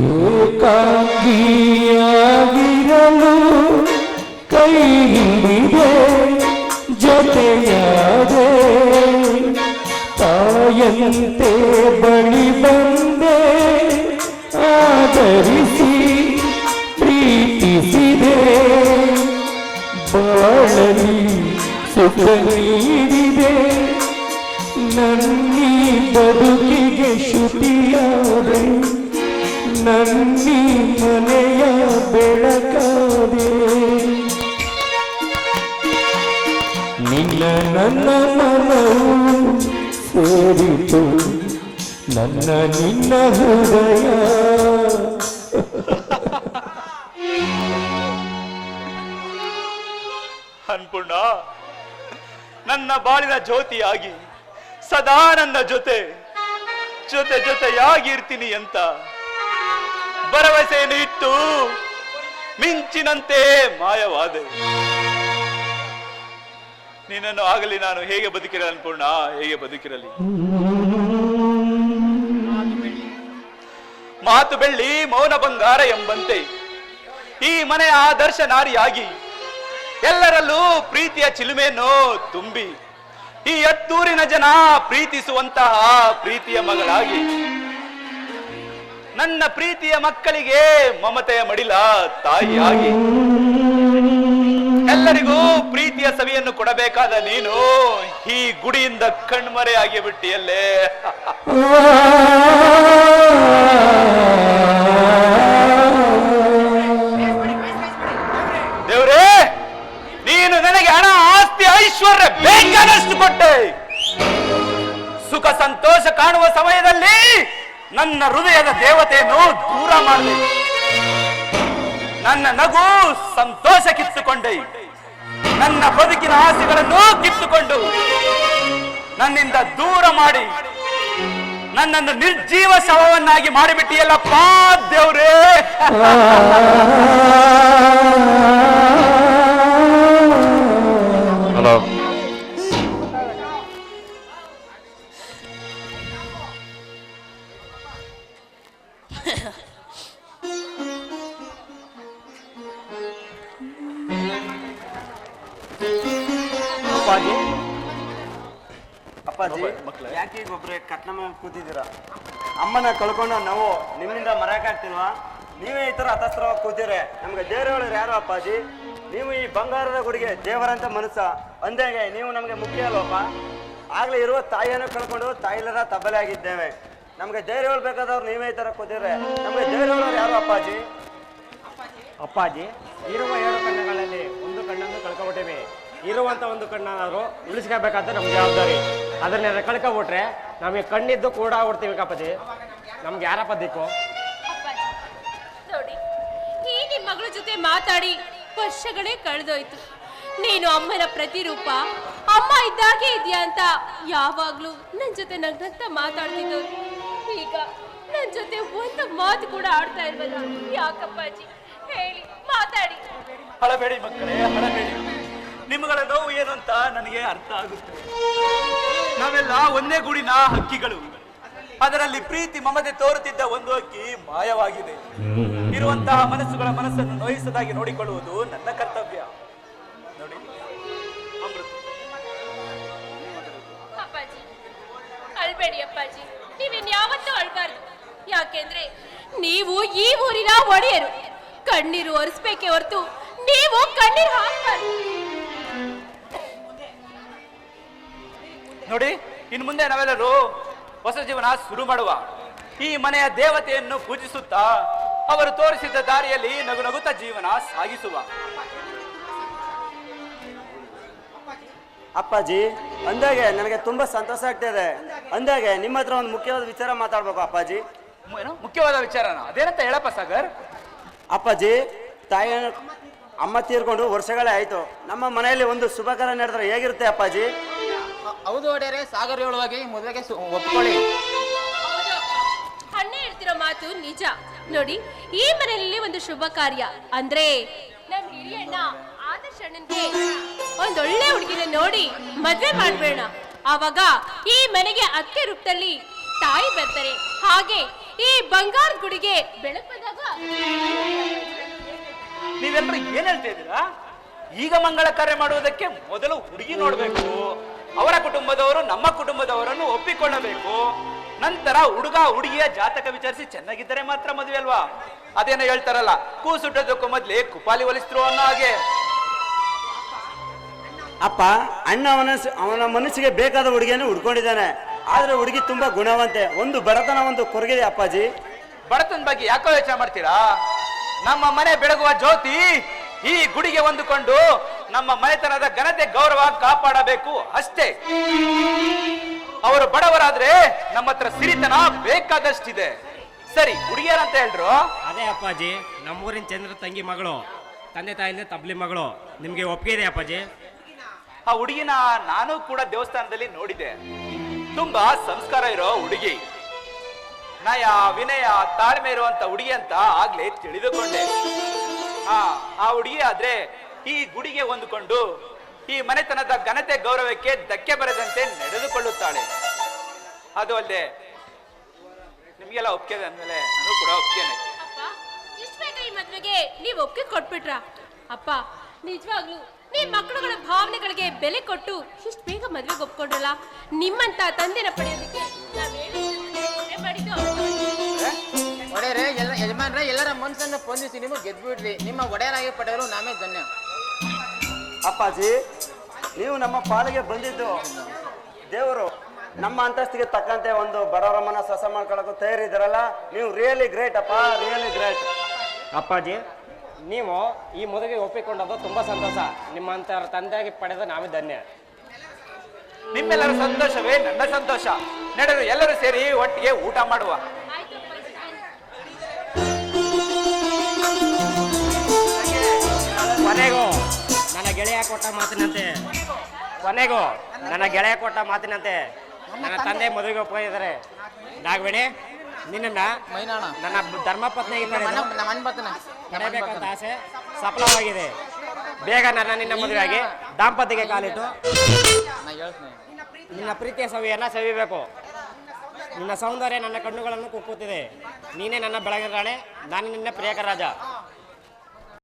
ಏಕಾಂಗಿಯಾಗಿರಲು ಕೈ ಹಿಡಿದೆ ಜೊತೆಯಾದೆ ತಾಯಂತೆ ಬಳಿ ಬಂದೆ, ಆಧರಿಸಿ ಪ್ರೀತಿಸಿದೆ. ಬಾಳಲಿ ಸುಖ ನೀಡಿದೆ, ನನ್ನಿ ಬದುಕಿಗೆ ಶ್ರುತಿಯಾದೆ. ನನ್ನಿ ಮನೆಯ ಬೆಳಕಾದೆ. ನಿನ್ನ ನನ್ನ ಮನವು ಸೇರಿತು, ನನ್ನ ನಿನ್ನ ಹೃದಯ. ಅನ್ಪೂರ್ಣ ನನ್ನ ಬಾಳಿನ ಜ್ಯೋತಿಯಾಗಿ ಸದಾ ನನ್ನ ಜೊತೆ ಜೊತೆ ಜೊತೆಯಾಗಿರ್ತೀನಿ ಅಂತ. ಭರವಸೆಯನ್ನು ಇಟ್ಟು ಮಿಂಚಿನಂತೆ ಮಾಯವಾದೆ. ನಿನ್ನನ್ನು ಆಗಲಿ ನಾನು ಹೇಗೆ ಬದುಕಿರಲಿ ಅನ್ಪೂರ್ಣ ಹೇಗೆ ಬದುಕಿರಲಿ? ಮಾತು ಬೆಳ್ಳಿ. ಮೌನ ಬಂಗಾರ ಎಂಬಂತೆ. ಈ ಮನೆಯ ಆದರ್ಶ ನಾರಿಯಾಗಿ ಎಲ್ಲರಲ್ಲೂ ಪ್ರೀತಿಯ ಚಿಲುಮೆಯನ್ನು ತುಂಬಿ, ಈ ಹತ್ತೂರಿನ ಜನ ಪ್ರೀತಿಸುವಂತಹ ಪ್ರೀತಿಯ ಮಗಳಾಗಿ. ನನ್ನ ಪ್ರೀತಿಯ ಮಕ್ಕಳಿಗೆ ಮಮತೆಯ ಮಡಿಲ ತಾಯಿಯಾಗಿ. ಎಲ್ಲರಿಗೂ ಪ್ರೀತಿಯ ಸವಿಯನ್ನು ಕೊಡಬೇಕಾದ ನೀನು ಈ ಗುಡಿಯಿಂದ ಕಣ್ಮರೆಯಾಗಿ ಬಿಟ್ಟಿಯಲ್ಲೇ ದೇವ್ರೇ, ನೀನು ನನಗೆ ಹಣ, ಆಸ್ತಿ, ಐಶ್ವರ್ಯ ಬೇಕಾದಷ್ಟು ಕೊಟ್ಟೆ. ಸುಖ, ಸಂತೋಷ ಕಾಣುವ ಸಮಯದಲ್ಲಿ ನನ್ನ ಹೃದಯದ ದೇವತೆಯನ್ನು ದೂರ ಮಾಡಿದೆ. ನನ್ನ ನಗು ಸಂತೋಷ ಕಿತ್ತುಕೊಂಡೆ ನನ್ನ ಬದುಕಿನ ಆಸೆಗಳನ್ನು ಕಿತ್ತುಕೊಂಡು. ನನ್ನಿಂದ ದೂರ ಮಾಡಿ. ನನ್ನನ್ನು ನಿರ್ಜೀವ ಶವವನ್ನಾಗಿ ಮಾಡಿಬಿಟ್ಟಿಯಲ್ಲಪ್ಪ ದೇವ್ರೇ. ಹಲೋ ಅಪ್ಪಾಜಿ. ಅಪ್ಪಾಜಿ ಯಾಕೆ ಈಗ ಒಬ್ರು ಕಟ್ನ ಮೇಲೆ ಕೂತಿದ್ದೀರಾ? ಅಮ್ಮನ ಕಳ್ಕೊಂಡು ನಾವು ನಿಮ್ಮಿಂದ ಮರೆಯಕ್ಕಾಗ್ತಿಲ್ವಾ ನೀವೇ ಈ ತರ ಹತಸ್ತ್ರವಾಗಿ ಕೂತಿದ್ರೆ ನಮ್ಗೆ ದೇವರಗಳು ಯಾರು ಅಪ್ಪಾಜಿ? ನೀವು ಈ ಬಂಗಾರದ ಗುಡಿಗೆ ದೇವರಂತ ಮನಸ್ಸ. ಅಂದಾಗೆ ನೀವು ನಮಗೆ ಮುಖ್ಯ ಅಲ್ವಪ್ಪ? ಆಗ್ಲೇ ಇರುವ ತಾಯಿಯನ್ನು ಕಳ್ಕೊಂಡು ತಾಯಿಲರ ತಬ್ಬಲೆ ಆಗಿದ್ದೇವೆ. ನಮ್ಗೆ ಧೈರ್ಯ ಬೇಕಾದವ್ರು ನೀವೇ ಈ ತರ ಕೂತಿದ್ರೆ ನಮ್ಗೆ ಧೈರ್ಯ ಯಾರು ಅಪ್ಪಾಜಿ? ಅಪ್ಪಾಜಿ. ಇರುವ ಕಣ್ಣನ್ನು ಇರುವಂತ ಒಂದು ಕಣ್ಣಾದ್ರು ಉಳಿಸ್ಕೋಬೇಕಾದ್ರೆ ನಮ್ಗೆ ಜವಾಬ್ದಾರಿ. ಅದನ್ನೆಲ್ಲ ಕಳ್ಕೊಬಿಟ್ರೆ ನಮಗೆ ಕಣ್ಣಿದ್ದು ಕೂಡ ಓಡ್ತೀವಿ ಕಪ್ಪದಿ ನಮ್ಗೆ ಯಾರಪ್ಪ ದಿಕ್ಕು? ನೋಡಿ ಈ ನಿಮ್ ಮಗಳ ಜೊತೆ ಮಾತಾಡಿ ವರ್ಷಗಳೇ ಕಳೆದೋಯ್ತು. ನೀನು ಅಮ್ಮನ ಪ್ರತಿರೂಪ ಅಮ್ಮ ಇದ್ದಾಗೆ ಇದೆಯಾ ಅಂತ ಯಾವಾಗ್ಲೂ ನನ್ ಜೊತೆ ನಗ್ನಗ್ತಾ ಮಾತಾಡ್ತಿದ್ದು. ಈಗ ನನ್ ಜೊತೆ ಒಂದು ಮಾತು ಕೂಡ ಆಡ್ತಾ ಇಲ್ವಲ್ಲ? ಯಾಕಪ್ಪಾಜಿ? ಹೇಳಿ ಮಾತಾಡಿ. ಹಳಬೇಡಿ ಮಕ್ಕಳೇ ಹಳಬೇಡಿ. ನಿಮ್ಮಗಳ ನೋವು ಏನು ಅಂತ ನನಗೆ ಅರ್ಥ ಆಗುತ್ತೆ. ನಾವೆಲ್ಲ ಒಂದೇ ಗುಡಿನ ಹಕ್ಕಿಗಳು. ಅದರಲ್ಲಿ ಪ್ರೀತಿ ಮಮತೆ ತೋರುತ್ತಿದ್ದ ಒಂದು ಹಕ್ಕಿ ಮಾಯವಾಗಿದೆ. ಇರುವಂತಹ ಮನಸ್ಸುಗಳ ಮನಸ್ಸನ್ನು ನೋಯಿಸದಾಗಿ ನೋಡಿಕೊಳ್ಳುವುದು ನನ್ನ ಕರ್ತವ್ಯ. ನೋಡಿ. ಅಪ್ಪಾಜಿ, ಅಳ್ಬೇಡಿ ಅಪ್ಪಾಜಿ. ಯಾವತ್ತೂ ಅಳ್ಬಾರ್ದು. ಯಾಕೆಂದ್ರೆ ನೀವು ಈ ಊರಿನ ಒಡೆಯರು. ಕಣ್ಣೀರು ಒರೆಸ್ಬೇಕೆ ಹೊರತು ನೀವು ಕಣ್ಣೀರು ಹಾಕ್ಬಾರ್ದು. ನೋಡಿ ಇನ್ನು ಮುಂದೆ ನಾವೆಲ್ಲರೂ ಹೊಸ ಜೀವನ ಶುರು ಮಾಡುವ. ಈ ಮನೆಯ ದೇವತೆಯನ್ನು ಪೂಜಿಸುತ್ತಾ ಅವರು ತೋರಿಸಿದ ದಾರಿಯಲ್ಲಿ ನಗು ನಗುತ್ತ ಜೀವನ ಸಾಗಿಸುವ. ಅಪ್ಪಾಜಿ ಅಂದಾಗೆ ನನಗೆ ತುಂಬಾ ಸಂತೋಷ ಆಗ್ತಾ ಇದೆ ಅಂದಾಗೆ ನಿಮ್ಮ ಹತ್ರ ಒಂದು ಮುಖ್ಯವಾದ ವಿಚಾರ ಮಾತಾಡ್ಬೇಕು ಅಪ್ಪಾಜಿ? ಮುಖ್ಯವಾದ ವಿಚಾರನ? ಅದೇನಂತ ಹೇಳಪ್ಪ ಸಾಗರ್? ಅಪ್ಪಾಜಿ ತಾಯಿ ಅಮ್ಮ ತೀರ್ಕೊಂಡು ವರ್ಷಗಳೇ ಆಯ್ತು. ನಮ್ಮ ಮನೆಯಲ್ಲಿ ಒಂದು ಶುಭ ಕಾರ್ಯ ನಡೆದ್ರೆ ಹೇಗಿರುತ್ತೆ ಅಪ್ಪಾಜಿ? ಹೌದು ಒಡೆಯರೆ ಸಾಗರ್ ಹೇಳುವಾಗಿ ಮೊದಲಿಗೆ ಸು- ಒಪ್ಕೊಳ್ಳಿ. ಹೌದು ಅಪ್ಪ. ಅಣ್ಣ ಹೇಳ್ತಿರೋ ಮಾತು ನಿಜ. ನೋಡಿ ಈ ಮನೆಯಲ್ಲಿ ಒಂದು ಶುಭ ಕಾರ್ಯ. ಅಂದ್ರೆ ನಮ್ ಹಿರಿಯಣ್ಣ ಆದರ್ಶ ಅಣ್ಣನ್ಗೆ ಒಂದೊಳ್ಳೆ ಹುಡುಗಿನ ನೋಡಿ ಮದ್ವೆ ಮಾಡ್ಬೇಡ. ಆವಾಗ ಈ ಮನೆಗೆ ಅತ್ತೆ ರೂಪದಲ್ಲಿ ತಾಯಿ ಬರ್ತಾರೆ. ಹಾಗೆ ಈ ಬಂಗಾರದ ಗುಡಿಗೆ ಬೆಳಕು ಬಂದಾಗ ನೀವೆಲ್ಲರೂ ಏನ್ ಹೇಳ್ತಾ ಇದ್ದೀರಾ? ಈಗ ಮಂಗಳ ಕಾರ್ಯ ಮಾಡುವುದಕ್ಕೆ ಮೊದಲು ಹುಡುಗಿ ನೋಡ್ಬೇಕು. ಅವರ ಕುಟುಂಬದವರು ನಮ್ಮ ಕುಟುಂಬದವರನ್ನು ಒಪ್ಪಿಕೊಳ್ಳಬೇಕು. ನಂತರ ಹುಡುಗ ಹುಡುಗಿಯ ಜಾತಕ ವಿಚಾರಿಸಿ ಚೆನ್ನಾಗಿದ್ದರೆ ಮಾತ್ರ ಮದುವೆ ಅಲ್ವಾ? ಅದೇನೋ ಹೇಳ್ತಾರಲ್ಲ ಕೂಸುಟ್ಟದಕ್ಕೂ ಮೊದ್ಲೇ ಕುಪಾಲಿ ಒಲಿಸ್ತ್ರು ಅನ್ನೋ ಹಾಗೆ. ಅಪ್ಪ ಅಣ್ಣ ಅವನ ಅವನ ಮನಸ್ಸಿಗೆ ಬೇಕಾದ ಹುಡುಗಿಯನ್ನು ಹುಡ್ಕೊಂಡಿದ್ದಾನೆ ಆದ್ರೆ ಹುಡುಗಿ ತುಂಬಾ ಗುಣವಂತೆ. ಒಂದು ಬಡತನ ಒಂದು ಕೊರಗಿದೆ ಅಪ್ಪಾಜಿ. ಬಡತನ ಬಗ್ಗೆ ಯಾಕೋ ಯೋಚನೆ ಮಾಡ್ತೀರಾ? ನಮ್ಮ ಮನೆ ಬೆಳಗುವ ಜ್ಯೋತಿ ಈ ಗುಡಿಗೆ ಹೊಂದಿಕೊಂಡು ನಮ್ಮ ಮನೆತನದ ಘನತೆ ಗೌರವ ಕಾಪಾಡಬೇಕು ಅಷ್ಟೇ. ಅವರು ಬಡವರಾದ್ರೆ ನಮ್ಮ ಹತ್ರ ಸಿರಿತನ ಬೇಕಾದಷ್ಟಿದೆ. ಸರಿ ಹುಡುಗಿಯರಂತ ಹೇಳ್ರು. ಅದೇ ಅಪ್ಪಾಜಿ ನಮ್ಮೂರಿನ ಚಂದ್ರ ತಂಗಿ ಮಗಳು ತಂದೆ ತಾಯಿಂದ ತಬ್ಲಿ ಮಗಳು ನಿಮಗೆ ಒಪ್ಪಿಗೆ ಇದೆ ಅಪ್ಪಾಜಿ? ಆ ಹುಡುಗಿನ ನಾನು ಕೂಡ ದೇವಸ್ಥಾನದಲ್ಲಿ ನೋಡಿದೆ. ತುಂಬಾ ಸಂಸ್ಕಾರ ಇರೋ ಹುಡುಗಿ. ನಯ ವಿನಯ ತಾಳ್ಮೆ ಇರುವಂತ ಹುಡುಗಿ ಅಂತ ಆಗ್ಲೇ ತಿಳಿದುಕೊಂಡೆ. ಆ ಆ ಹುಡುಗಿ ಆದ್ರೆ ಈ ಗುಡಿಗೆ ಹೊಂದಿಕೊಂಡು ಈ ಮನೆತನದ ಘನತೆ ಗೌರವಕ್ಕೆ ಧಕ್ಕೆ ಬರದಂತೆ ನಡೆದುಕೊಳ್ಳುತ್ತಾಳೆ. ಅದು ಅಲ್ಲದೆ ನಿಮಗೆಲ್ಲ ಒಪ್ಪಿಗೆ ಅಂದ್ಮೇಲೆ ನಾನು ಕೂಡ ಒಪ್ಪಿಗೆನೆ. ಅಪ್ಪ ಇಷ್ಟ ಬೇಗ ಈ ಮದ್ವೆಗೆ ನೀವು ಒಪ್ಪಿಗೆ ಕೊಟ್ಬಿಟ್ರಾ? ಅಪ್ಪ ನಿಜವಾಗ್ಲೂ ನೀ ಮಕ್ಕಳುಗಳ ಭಾವನೆಗಳಿಗೆ ಬೆಲೆ ಕೊಟ್ಟು ಇಷ್ಟು ಬೇಗ ಮದ್ವೆಗೆ ಒಪ್ಕೊಂಡ್ರಲ್ಲ ನಿಮ್ಮಂತ ತಂದೆನ ಪಡೆಯೋದಕ್ಕೆ ಒಡೆಯರೇ ಎಲ್ಲ ಯಜಮಾನ್ರೆ ಎಲ್ಲರ ಮನಸ್ಸನ್ನು ಸ್ಪಂದಿಸಿ ನಿಮಗೆ ಗೆದ್ಬಿಡ್ಲಿ. ನಿಮ್ಮ ಒಡೆಯರಾಗಿ ಪಡೆಯಲು ನಾಮೇ ಧನ್ಯ. ಅಪ್ಪಾಜಿ ನೀವು ನಮ್ಮ ಪಾಲಿಗೆ ಬಂದಿದ್ದು ದೇವರು ನಮ್ಮ ಅಂತಸ್ತಿಗೆ ತಕ್ಕಂತೆ ಒಂದು ಬಡವರಮ್ಮನ ಸಸ ಮಾಡ್ಕೊಳಕ್ಕೂ ತಯಾರಿದ್ದೀರಲ್ಲ ನೀವು ರಿಯಲಿ ಗ್ರೇಟ್ ಅಪ್ಪ ರಿಯಲಿ ಗ್ರೇಟ್ ಅಪ್ಪಾಜಿ ನೀವು ಈ ಮದುವೆಗೆ ಒಪ್ಪಿಕೊಂಡದ್ದು ತುಂಬ ಸಂತೋಷ. ನಿಮ್ಮಂಥವ್ರ ತಂದೆಯಾಗಿ ಪಡೆದ ನಾವೇ ಧನ್ಯ. ನಿಮ್ಮೆಲ್ಲರ ಸಂತೋಷವೇ ನನ್ನ ಸಂತೋಷ. ನಡೆದು ಎಲ್ಲರೂ ಸೇರಿ ಒಟ್ಟಿಗೆ ಊಟ ಮಾಡುವ. ನನ್ನ ಗೆಳೆಯ ಕೊಟ್ಟ ಮಾತಿನಂತೆ. ಕೊನೆಗೂ ನನ್ನ ಗೆಳೆಯ ಕೊಟ್ಟ ಮಾತಿನಂತೆ. ನನ್ನ ತಂದೆ. ಮದುವೆಗೆ ಒಪ್ಪಿದ್ದಾರೆ ನಾಗವೇಣಿ ನಿನ್ನನ್ನ ಮೈನಾಣ. ನನ್ನ ಧರ್ಮ ಪತ್ನಿ ಇಲ್ಲಬೇಕಂತ ಪಡೆಯಬೇಕಂತ ಆಸೆ. ಸಫಲವಾಗಿದೆ. ಬೇಗ ನನ್ನ ನಿನ್ನ ಮದುವೆಯಾಗಿ ದಾಂಪತ್ಯಕ್ಕೆ ಕಾಲಿಟ್ಟು. ನಿನ್ನ ಪ್ರೀತಿಯ ಸವಿಯನ್ನ ಸವಿಬೇಕು. ನಿನ್ನ ಸೌಂದರ್ಯ ನನ್ನ ಕಣ್ಣುಗಳನ್ನು ಕುಕ್ಕುತ್ತಿದೆ. ನೀನೇ ನನ್ನ ಬೆಳಗಿನ ರಾಣೆ ನಾನು ನಿನ್ನ ಪ್ರಿಯಕರ ರಾಜ.